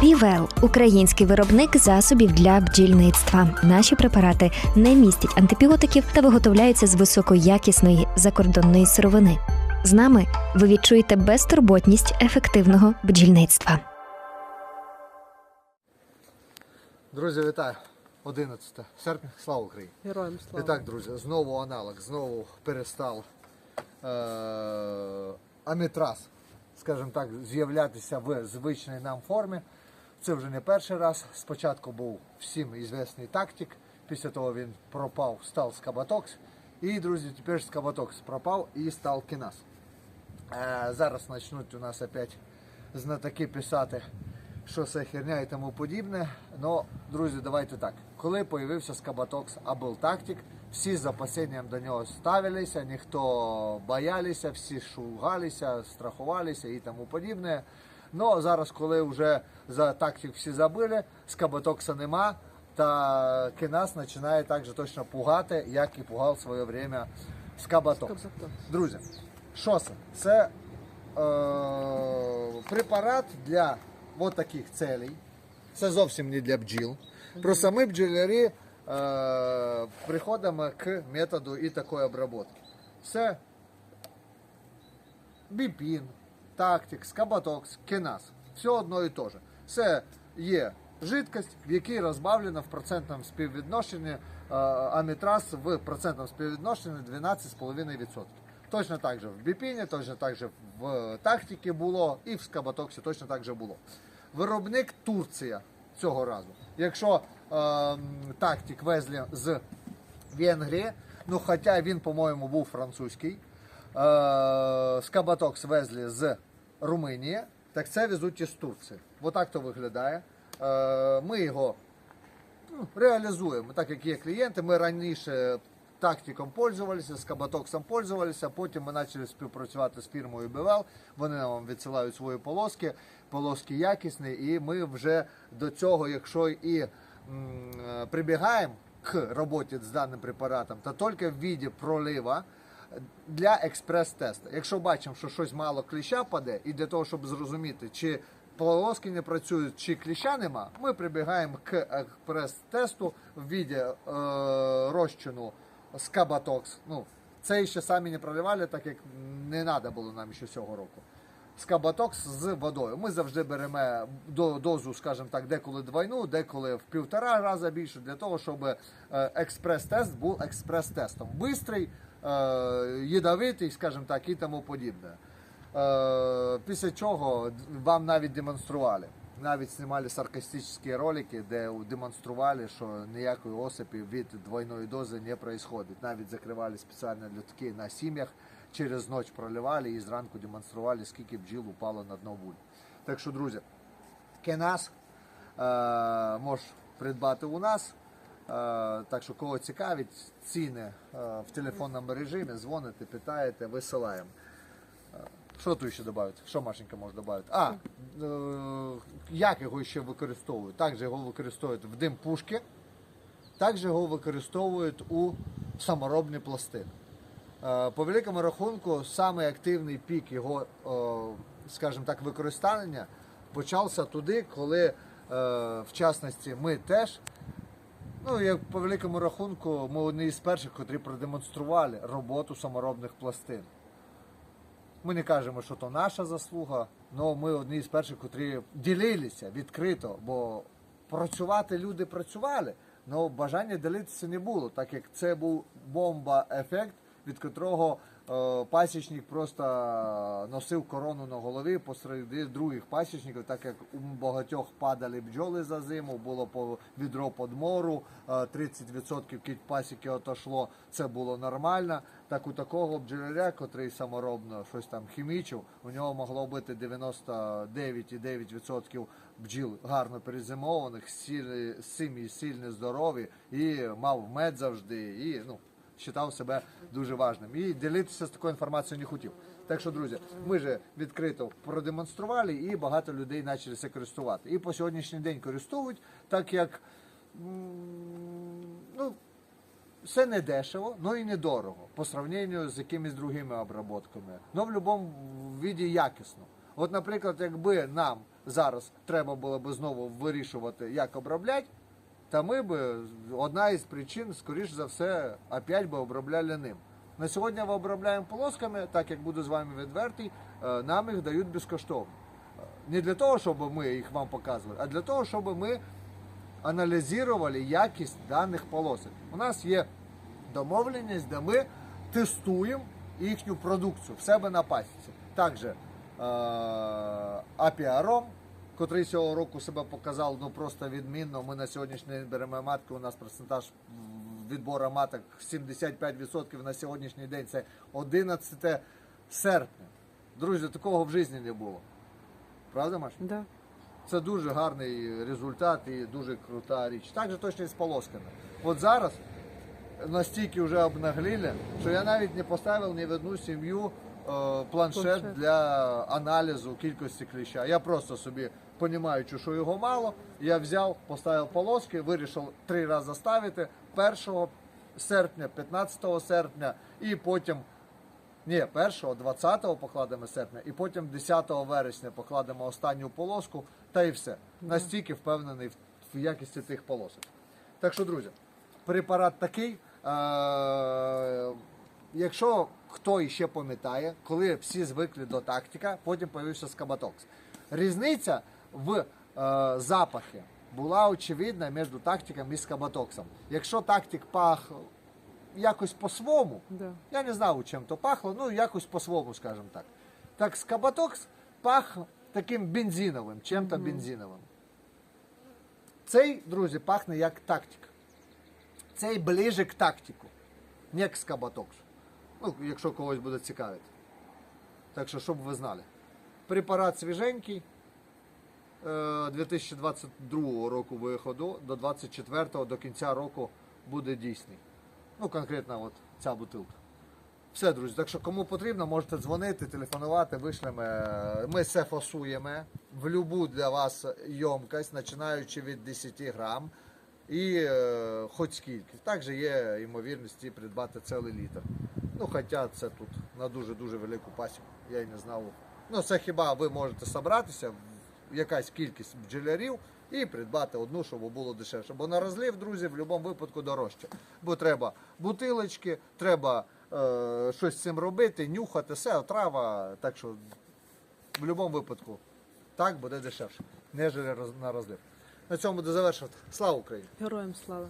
Півел український виробник засобів для бджільництва. Наші препарати не містять антибіотиків та виготовляються з високоякісної закордонної сировини. З нами ви відчуєте безтурботність ефективного бджільництва. Друзі, вітаю! 11 серпня, слава Україні! Героям слава. І так, друзі, знову аналог, знову перестав е- амітраз, скажімо так, з'являтися в звичній нам формі. Це вже не перший раз. Спочатку був всім ізвісний тактик, після того він пропав, став скабатокс. І, друзі, тепер скабатокс пропав і став кінас. Е, зараз почнуть у нас опять знатоки писати, що це херня і тому подібне. Ну, друзі, давайте так. Коли появився Скабатокс або Тактик, всі з опасенням до нього ставилися, ніхто боялися, всі шугалися, страхувалися і тому подібне. Ну, зараз, коли вже за тактик всі забили, Скабатокса нема, та Кенас починає так же точно пугати, як і пугав в своє время. Скабатокс. Друзі, що це? Це е, препарат для от таких целей. Це зовсім не для бджіл. Просто ми бджолярі е, приходимо к методу і такої обробки. Це біпін, тактик, скабатокс, кенас. Все одно і те же. Це є жидкость, в якій розбавлена в процентному співвідношенні е, амітраз в процентному співвідношенні 12,5%. Точно так же в біпіні, точно так же в тактиці було і в скабатоксі точно так же було. Виробник Турція цього разу. Якщо е, тактик везли з Венгрії, ну хоча він, по-моєму, був французький. Е, Скабатокс везли з Румунії, так це везуть із Турції. Отак то виглядає. Е, Ми його ну, реалізуємо. Так як є клієнти, ми раніше тактиком пользувалися, з кабатоксом пользувалися, потім ми почали співпрацювати з фірмою BWL, вони нам відсилають свої полоски, полоски якісні, і ми вже до цього, якщо і е, прибігаємо к роботі з даним препаратом, то тільки в віді пролива для експрес-тесту. Якщо бачимо, що щось мало кліща паде, і для того, щоб зрозуміти, чи полоски не працюють, чи кліща нема, ми прибігаємо к експрес-тесту в віді е, розчину скабатокс. Ну, це ще самі не проливали, так як не треба було нам ще цього року. Скабатокс з водою. Ми завжди беремо до- дозу, скажімо так, деколи двойну, деколи в півтора рази більше, для того, щоб е, експрес-тест був експрес-тестом. Бистрий, е, їдовитий, скажімо так, і тому подібне. Е, Після чого вам навіть демонстрували. Навіть знімали саркастичні ролики, де демонстрували, що ніякої осипі від двойної дози не происходит. Навіть закривали спеціально лютки на сім'ях, через ніч проливали і зранку демонстрували, скільки бджіл упало на дно вуль. Так що, друзі, Кенас е, можеш придбати у нас. Е, так що, кого цікавить, ціни е, в телефонному режимі, дзвоните, питаєте, висилаємо. Що тут ще додати? Що Машенька може додати? А, е, як його ще використовують? Також його використовують в дим пушки, також його використовують у саморобні пластини. Е, По великому рахунку, самий активний пік його, е, скажімо так, використання почався туди, коли, е, в частності, ми теж Ну, як по великому рахунку, ми одні з перших, котрі продемонстрували роботу саморобних пластин. Ми не кажемо, що то наша заслуга, але ми одні з перших, котрі ділилися відкрито, бо працювати люди працювали, але бажання ділитися не було, так як це був бомба-ефект, від котрого пасічник просто носив корону на голові посеред других пасічників, так як у багатьох падали бджоли за зиму, було по відро подмору, е, 30% кіть пасіки отошло, це було нормально. Так у такого бджоляря, котрий саморобно щось там хімічив, у нього могло бути 99,9% бджіл гарно перезимованих, симі сильні, здорові, і мав мед завжди, і ну, вважав себе дуже важним. І ділитися з такою інформацією не хотів. Так що, друзі, ми же відкрито продемонстрували і багато людей почали це користувати. І по сьогоднішній день користують, так як ну, все не дешево, але і недорого по сравненню з якимись другими обработками. але в будь-якому віді якісно. От, наприклад, якби нам зараз треба було б знову вирішувати, як обробляти, та ми б одна із причин, скоріш за все, опять би обробляли ним. На сьогодні ми обробляємо полосками, так як буду з вами відвертий, е, нам їх дають безкоштовно. Е, Не для того, щоб ми їх вам показували, а для того, щоб ми аналізували якість даних полосок. У нас є домовленість, де ми тестуємо їхню продукцію в себе на пасіці. Також е, Апіаром, котрий цього року себе показав ну просто відмінно. Ми на сьогоднішній день беремо матки. У нас процентаж відбору маток 75% на сьогоднішній день. Це 11 серпня. Друзі, такого в житті не було. Правда, Маш? Да. Це дуже гарний результат і дуже крута річ. Так же точно і з полосками. От зараз настільки вже обнагліли, що я навіть не поставив ні в одну сім'ю планшет, Планшет. для аналізу кількості кліща. Я просто собі, розуміючи, що його мало, я взяв, поставив полоски, вирішив три рази ставити 1 серпня, 15 серпня і потім ні, 1, 20 покладемо серпня, і потім 10 вересня покладемо останню полоску, та і все. Настільки впевнений в, якісті тих полосок. Так що, друзі, препарат такий. Е- якщо хто іще пам'ятає, коли всі звикли до тактика, потім появився скабатокс. Різниця в е- запахі була очевидна між тактиком і скабатоксом. Якщо тактик пах якось по-своєму, Да. я не знав, чим то пахло, ну якось по-своєму, скажімо так. Так скабатокс пах таким бензиновим, чим-то бензиновим. Цей, друзі, пахне як тактик. Цей ближе к тактику, не к скабатоксу. Ну, якщо когось буде цікавити. Так що, щоб ви знали. Препарат свіженький. е, 2022 року виходу до 24 до кінця року буде дійсний. Ну, конкретно от ця бутилка. Все, друзі. Так що кому потрібно, можете дзвонити, телефонувати, вишлемо. Ми все фасуємо в любу для вас ємкость, починаючи від 10 грам. І е, хоч скільки. Також є ймовірності придбати цілий літр. Ну, хоча це тут на дуже-дуже велику пасіку. Я й не знав. Ну, це хіба ви можете зібратися в якась кількість бджолярів і придбати одну, щоб було дешевше. Бо на розлив, друзі, в будь-якому випадку дорожче. Бо треба бутилочки, треба е, щось з цим робити, нюхати, все, трава. Так що в будь-якому випадку так буде дешевше, ніж на розлив. На цьому буде завершувати. Слава Україні! Героям слава.